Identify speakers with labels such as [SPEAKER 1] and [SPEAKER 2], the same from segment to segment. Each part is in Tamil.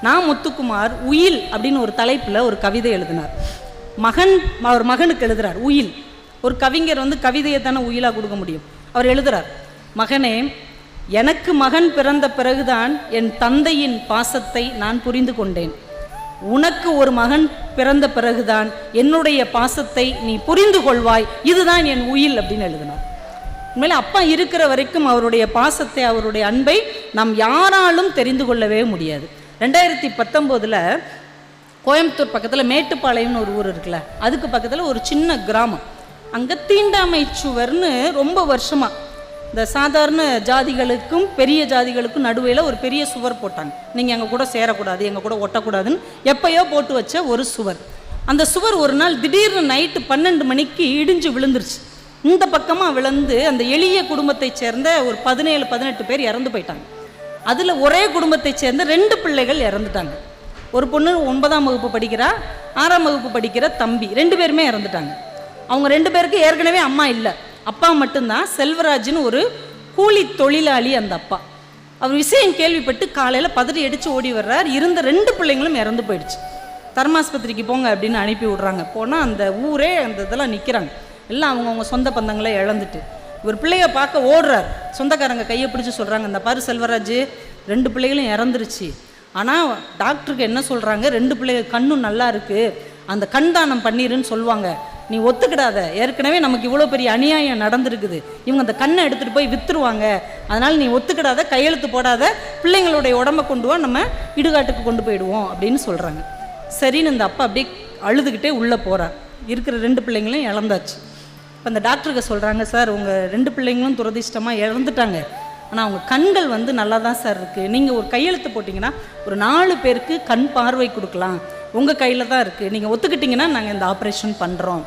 [SPEAKER 1] நான் முத்துக்குமார் உயில் அப்படின்னு ஒரு தலைப்பில் ஒரு கவிதை எழுதினார். மகன் அவர் மகனுக்கு எழுதுறார் உயில். ஒரு கவிஞர் வந்து கவிதையை தானே உயிலாக கொடுக்க முடியும். அவர் எழுதுறார் மகனே எனக்கு மகன் பிறந்த பிறகுதான் என் தந்தையின் பாசத்தை நான் புரிந்து கொண்டேன். உனக்கு ஒரு மகன் பிறந்த பிறகுதான் என்னுடைய பாசத்தை நீ புரிந்து கொள்வாய். இதுதான் என் உயில் அப்படின்னு எழுதினார். உண்மையில அப்பா இருக்கிற வரைக்கும் அவருடைய பாசத்தை அவருடைய அன்பை நாம் யாராலும் தெரிந்து கொள்ளவே முடியாது. ரெண்டாயிரத்தி பத்தொம்போதில் கோயம்புத்தூர் பக்கத்தில் மேட்டுப்பாளையம்னு ஒரு ஊர் இருக்குல்ல அதுக்கு பக்கத்தில் ஒரு சின்ன கிராமம். அங்கே தீண்டாமை சுவர்னு ரொம்ப வருஷமாக இந்த சாதாரண ஜாதிகளுக்கும் பெரிய ஜாதிகளுக்கும் நடுவில் ஒரு பெரிய சுவர் போட்டாங்க. நீங்கள் எங்கள் கூட சேரக்கூடாது எங்கள் கூட ஒட்டக்கூடாதுன்னு எப்பயோ போட்டு வச்ச ஒரு சுவர். அந்த சுவர் ஒரு நாள் திடீர்னு நைட்டு பன்னெண்டு மணிக்கு இடிஞ்சு விழுந்துருச்சு. இந்த பக்கமாக விழுந்து அந்த எளிய குடும்பத்தைச் சேர்ந்த ஒரு பதினேழு பதினெட்டு பேர் இறந்து போயிட்டாங்க. அதில் ஒரே குடும்பத்தை சேர்ந்த ரெண்டு பிள்ளைகள் இறந்துட்டாங்க. ஒரு பொண்ணு ஒன்பதாம் வகுப்பு படிக்கிறா ஆறாம் வகுப்பு படிக்கிற தம்பி ரெண்டு பேருமே இறந்துட்டாங்க. அவங்க ரெண்டு பேருக்கு ஏற்கனவே அம்மா இல்லை. அப்பா மட்டும்தான் செல்வராஜ்னு ஒரு கூலி தொழிலாளி அந்த அப்பா. அவர் விஷயம் கேள்விப்பட்டு காலையில் பதறி அடித்து ஓடி வர்றார். இருந்த ரெண்டு பிள்ளைங்களும் இறந்து போயிடுச்சு. தர்மாஸ்பத்திரிக்கு போங்க அப்படின்னு அனுப்பி விட்றாங்க. போனால் அந்த ஊரே அந்த இதெல்லாம் நிற்கிறாங்க எல்லாம் அவங்கவுங்க சொந்த பந்தங்களை இழந்துட்டு. இவர் பிள்ளைய பார்க்க ஓடுறார். சொந்தக்காரங்க கையை பிடிச்சி சொல்கிறாங்க இந்த பாரு செல்வராஜ் ரெண்டு பிள்ளைகளும் இறந்துருச்சு. ஆனால் டாக்டருக்கு என்ன சொல்கிறாங்க ரெண்டு பிள்ளைகள் கண்ணும் நல்லா இருக்குது அந்த கண் தானம் பண்ணிருன்னு சொல்லுவாங்க. நீ ஒத்துக்கிடாத. ஏற்கனவே நமக்கு இவ்வளோ பெரிய அநியாயம் நடந்திருக்குது. இவங்க அந்த கண்ணை எடுத்துகிட்டு போய் விற்றுருவாங்க அதனால் நீ ஒத்துக்கிடாத கையெழுத்து போடாத. பிள்ளைங்களுடைய உடம்ப கொண்டு வா நம்ம இடுகாட்டுக்கு கொண்டு போயிடுவோம் அப்படின்னு சொல்கிறாங்க சரின்னு இந்த அப்பா அப்படியே அழுதுகிட்டே உள்ளே போகிறார் இருக்கிற ரெண்டு பிள்ளைங்களையும் இழந்தாச்சு. இப்போ அந்த டாக்டருக்கு சொல்கிறாங்க சார் உங்கள் ரெண்டு பிள்ளைங்களும் துரதிர்ஷ்டமாக இறந்துட்டாங்க. ஆனால் அவங்க கண்கள் வந்து நல்லா தான் சார் இருக்குது நீங்கள் ஒரு கையெழுத்து போட்டிங்கன்னா ஒரு நாலு பேருக்கு கண் பார்வை கொடுக்கலாம். உங்கள் கையில் தான் இருக்குது நீங்கள் ஒத்துக்கிட்டிங்கன்னா நாங்கள் இந்த ஆப்ரேஷன் பண்ணுறோம்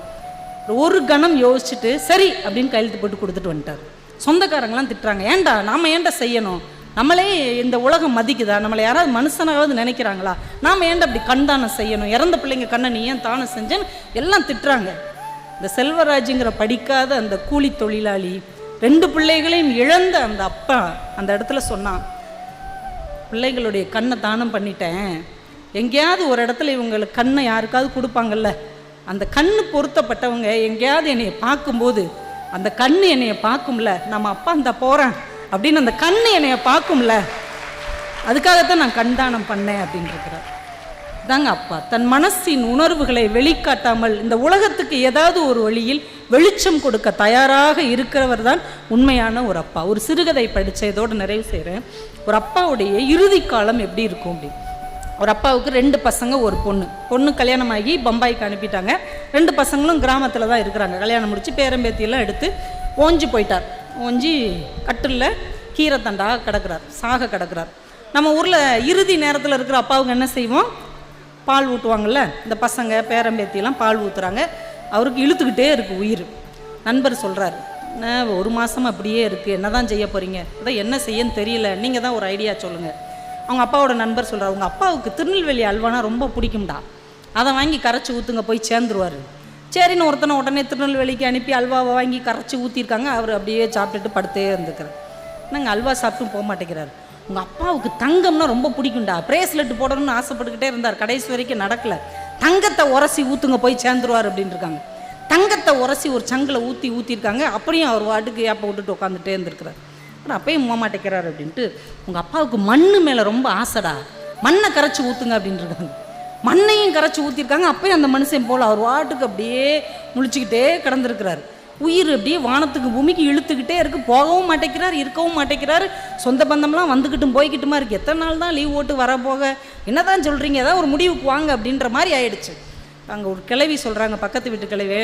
[SPEAKER 1] ஒரு கணம் யோசிச்சுட்டு சரி அப்படின்னு கையெழுத்து போட்டு கொடுத்துட்டு வந்துட்டார். சொந்தக்காரங்களாம் திட்டுறாங்க ஏன்டா நாம் ஏன்டா செய்யணும்? நம்மளே இந்த உலகம் மதிக்குதா? நம்மளை யாராவது மனுஷனாவது நினைக்கிறாங்களா? நாம் ஏன்டா அப்படி கண் தானம் செய்யணும்? இறந்த பிள்ளைங்க கண்ணை நீ ஏன் தானம் செஞ்சேன்னு? எல்லாம் திட்டுறாங்க. இந்த செல்வராஜுங்கிற படிக்காத அந்த கூலி தொழிலாளி ரெண்டு பிள்ளைகளையும் இழந்த அந்த அப்பா அந்த இடத்துல சொன்னான் பிள்ளைகளுடைய கண்ணை தானம் பண்ணிட்டேன். எங்கேயாவது ஒரு இடத்துல இவங்களுக்கு கண்ணை யாருக்காவது கொடுப்பாங்கல்ல அந்த கண்ணு பொருத்தப்பட்டவங்க எங்கேயாவது என்னையை பார்க்கும்போது அந்த கண்ணு என்னைய பார்க்கும்ல நம்ம அப்பா இந்த போகிறேன் அப்படின்னு அந்த கண்ணு என்னைய பார்க்கும்ல அதுக்காகத்தான் நான் கண் தானம் பண்ணேன் அப்படின்னு இருக்கிறேன் தாங்க அப்பா. தன் மனசின் உணர்வுகளை வெளிக்காட்டாமல் இந்த உலகத்துக்கு ஏதாவது ஒரு வழியில் வெளிச்சம் கொடுக்க தயாராக இருக்கிறவர் தான் உண்மையான ஒரு அப்பா. ஒரு சிறுகதை படித்த இதோடு நிறைவு செய்கிறேன் ஒரு அப்பாவுடைய இறுதி காலம் எப்படி இருக்கும் அப்படின்னு ஒரு அப்பாவுக்கு ரெண்டு பசங்க ஒரு பொண்ணு. பொண்ணு கல்யாணம் ஆகி பம்பாய்க்கு அனுப்பிட்டாங்க. ரெண்டு பசங்களும் கிராமத்தில் தான் இருக்கிறாங்க. கல்யாணம் முடித்து பேரம்பேத்தியெல்லாம் எடுத்து ஓஞ்சி போயிட்டார். ஓஞ்சி கட்டிலில் கீரை தண்டாக கிடக்கிறார் சாக கிடக்கிறார். நம்ம ஊரில் இறுதி நேரத்தில் இருக்கிற அப்பாவுக்கு என்ன செய்வோம்? பால் ஊட்டுவாங்கள்ல இந்த பசங்க பேரம்பேத்தியெல்லாம் பால் ஊற்றுறாங்க அவருக்கு இழுத்துக்கிட்டே இருக்குது உயிர். நண்பர் சொல்கிறார் ஒரு மாதம் அப்படியே இருக்குது என்ன தான் செய்ய போகிறீங்க அதான் என்ன செய்யன்னு தெரியல நீங்கள் தான் ஒரு ஐடியா சொல்லுங்கள் அவங்க அப்பாவோட நண்பர் சொல்கிறார் உங்கள் அப்பாவுக்கு திருநெல்வேலி அல்வானா ரொம்ப பிடிக்கும்டா. அதை வாங்கி கரைச்சி ஊற்றுங்க போய் சேர்ந்துருவார். சரின்னு ஒருத்தனை உடனே திருநெல்வேலிக்கு அனுப்பி அல்வாவை வாங்கி கரைச்சி ஊற்றிருக்காங்க அவர் அப்படியே சாப்பிட்டுட்டு படுத்தே இருந்துக்கிறார். நாங்கள் அல்வா சாப்பிட்டும் போக மாட்டேங்கிறார். உங்கள் அப்பாவுக்கு தங்கம்னா ரொம்ப பிடிக்கும்டா. பிரேஸ்லெட் போடணும்னு ஆசைப்பட்டுக்கிட்டே இருந்தார். கடைசி வரைக்கும் நடக்கல. தங்கத்தை உரசி ஊற்றுங்க போய் சேர்ந்துருவார் அப்படின்னு இருக்காங்க தங்கத்தை உரசி ஒரு சங்கில் ஊற்றி ஊற்றிருக்காங்க அப்படியும் அவர் வாட்டுக்கு ஏப்ப விட்டுட்டு உட்காந்துட்டே இருந்திருக்கிறார். ஆனால் அப்பயும் போக மாட்டேங்கிறார் அப்படின்ட்டு உங்கள் அப்பாவுக்கு மண் மேலே ரொம்ப ஆசைடா. மண்ணை கரைச்சி ஊற்றுங்க அப்படின்னு இருக்காங்க மண்ணையும் கரைச்சி ஊற்றிருக்காங்க அப்பயும் அந்த மனுஷன் போல் அவர் வாட்டுக்கு அப்படியே முழிச்சுக்கிட்டே கிடந்திருக்கிறார். உயிர் அப்படியே வானத்துக்கு பூமிக்கு இழுத்துக்கிட்டே இருக்கு. போகவும் மாட்டேங்கிறார் இருக்கவும் மாட்டேங்கிறார். சொந்த பந்தம்லாம் வந்துக்கிட்டும் போய்கிட்டுமா இருக்கு. எத்தனை நாள் தான் லீவ் ஓட்டு வர போக? என்னதான் சொல்கிறீங்க ஏதாவது ஒரு முடிவுக்கு வாங்க அப்படின்ற மாதிரி ஆயிடுச்சு. அங்கே ஒரு கிளவி சொல்கிறாங்க பக்கத்து வீட்டு கிளவே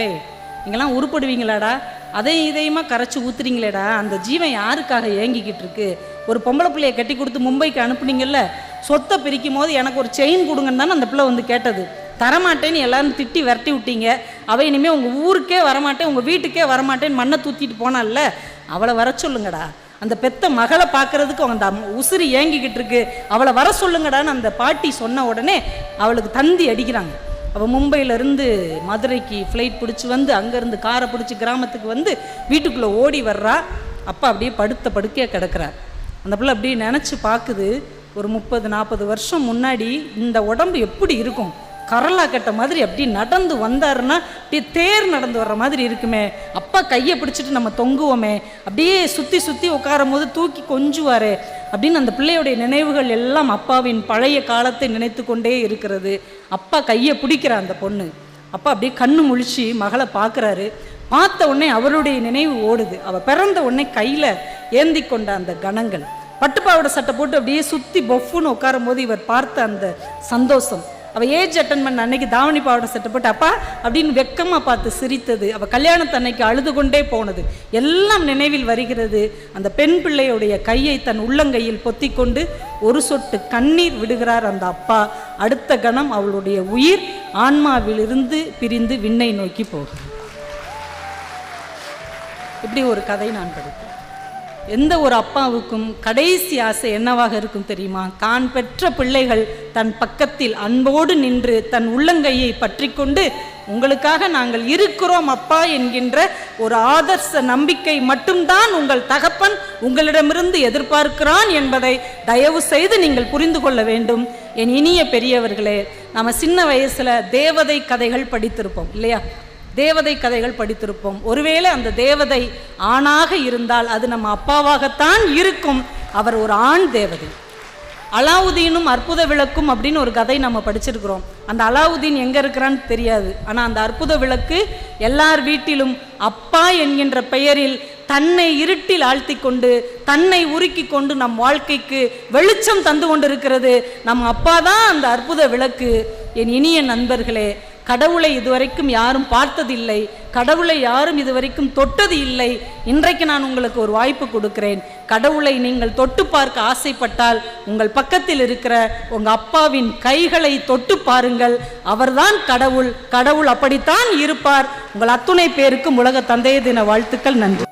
[SPEAKER 1] நீங்களாம் உருப்படுவீங்களாடா? அதையும் இதையுமா கரைச்சி ஊத்துறீங்களேடா? அந்த ஜீவன் யாருக்காக ஏங்கிக்கிட்டு இருக்கு? ஒரு பொம்பளை பிள்ளைய கட்டி கொடுத்து மும்பைக்கு அனுப்புனீங்கல்ல சொத்தை பிரிக்கும் போது எனக்கு ஒரு செயின் கொடுங்கன்னு தானே அந்த பிள்ளை வந்து கேட்டது. தரமாட்டேன்னு எல்லாரும் திட்டி விரட்டி விட்டீங்க. அவள் இனிமேல் உங்கள் ஊருக்கே வரமாட்டேன் உங்கள் வீட்டுக்கே வரமாட்டேன்னு மண்ணை தூத்திட்டு போனால்ல அவளை வர சொல்லுங்கடா. அந்த பெத்த மகளை பார்க்கறதுக்கு அந்த அம்- உசிறு ஏங்கிக்கிட்டு இருக்கு. அவளை வர சொல்லுங்கடான்னு அந்த பாட்டி சொன்ன உடனே அவளுக்கு தந்தி அடிக்கிறாங்க. அவள் மும்பையிலேருந்து மதுரைக்கு ஃப்ளைட் பிடிச்சி வந்து அங்கேருந்து காரை பிடிச்சி கிராமத்துக்கு வந்து வீட்டுக்குள்ளே ஓடி வர்றா. அப்பா அப்படியே படுத்த படுக்கையாக கிடக்கிறார் அந்த பிள்ளை அப்படியே நினச்சி பார்க்குது. ஒரு முப்பது நாற்பது வருஷம் முன்னாடி இந்த உடம்பு எப்படி இருக்கும்? கரலா கட்ட மாதிரி அப்படி நடந்து வந்தாருன்னா அப்படியே தேர் நடந்து வர்ற மாதிரி இருக்குமே. அப்பா கையை பிடிச்சிட்டு நம்ம தொங்குவோமே. அப்படியே சுற்றி சுற்றி உட்காரும் போது தூக்கி கொஞ்சுவார் அப்படின்னு அந்த பிள்ளையுடைய நினைவுகள் எல்லாம் அப்பாவின் பழைய காலத்தை நினைத்து கொண்டே இருக்கிறது. அப்பா கையை பிடிக்கிற அந்த பொண்ணு. அப்பா அப்படியே கண்ணு முழிச்சு மகளை பார்க்குறாரு. பார்த்த உடனே அவருடைய நினைவு ஓடுது. அவள் பிறந்த உடனே கையில் ஏந்தி கொண்ட அந்த கணங்கள். பட்டுப்பாவோட சட்டை போட்டு அப்படியே சுற்றி பொஃப்னு உட்காரும் போது இவர் பார்த்த அந்த சந்தோஷம். அவள் ஏஜ் அட்டன் பண்ண அன்னைக்கு தாவணி பாவாடை சட்டை போட்டு அப்பா அப்படின்னு வெக்கமாக பார்த்து சிரித்தது. அவள் கல்யாணத்தை அன்னைக்கு அழுது கொண்டே போனது. எல்லாம் நினைவில் வருகிறது. அந்த பெண் பிள்ளையுடைய கையை தன் உள்ளங்கையில் பொத்திக்கொண்டு ஒரு சொட்டு கண்ணீர் விடுகிறார் அந்த அப்பா. அடுத்த கணம் அவளுடைய உயிர் ஆன்மாவிலிருந்து பிரிந்து விண்ணை நோக்கி போகும். இப்படி ஒரு கதை நான் படித்தேன் எந்த ஒரு அப்பாவுக்கும் கடைசி ஆசை என்னவாக இருக்கும் தெரியுமா? தான் பெற்ற பிள்ளைகள் தன் பக்கத்தில் அன்போடு நின்று தன் உள்ளங்கையை பற்றி கொண்டு உங்களுக்காக நாங்கள் இருக்கிறோம் அப்பா என்கின்ற ஒரு ஆதர்ச நம்பிக்கை மட்டும்தான் உங்கள் தகப்பன் உங்களிடமிருந்து எதிர்பார்க்கிறான் என்பதை தயவு செய்து நீங்கள் புரிந்து கொள்ள வேண்டும். என் இனிய பெரியவர்களே நம்ம சின்ன வயசுல தேவதை கதைகள் படித்திருப்போம் இல்லையா? தேவதை கதைகள் படித்திருப்போம். ஒருவேளை அந்த தேவதை ஆணாக இருந்தால் அது நம்ம அப்பாவாகத்தான் இருக்கும். அவர் ஒரு ஆண் தேவதை. அலாவுதீனும் அற்புத விளக்கும் அப்படின்னு ஒரு கதை நம்ம படிச்சிருக்கிறோம். அந்த அலாவுதீன் எங்கே இருக்கிறான்னு தெரியாது. ஆனால் அந்த அற்புத விளக்கு எல்லார் வீட்டிலும் அப்பா என்கின்ற பெயரில் தன்னை இருட்டில் ஆழ்த்தி கொண்டு தன்னை உருக்கி கொண்டு நம் வாழ்க்கைக்கு வெளிச்சம் தந்து கொண்டு இருக்கிறது நம் அப்பா தான் அந்த அற்புத விளக்கு. என் இனிய நண்பர்களே கடவுளை இதுவரைக்கும் யாரும் பார்த்ததில்லை. கடவுளை யாரும் இதுவரைக்கும் தொட்டது இல்லை இன்றைக்கு நான் உங்களுக்கு ஒரு வாய்ப்பு கொடுக்கிறேன். கடவுளை நீங்கள் தொட்டு பார்க்க ஆசைப்பட்டால் உங்கள் பக்கத்தில் இருக்கிற உங்கள் அப்பாவின் கைகளை தொட்டு பாருங்கள். அவர்தான் கடவுள். கடவுள் அப்படித்தான் இருப்பார். உங்கள் அத்துணை பேருக்கும் உலக தந்தைய தின வாழ்த்துக்கள். நன்றி.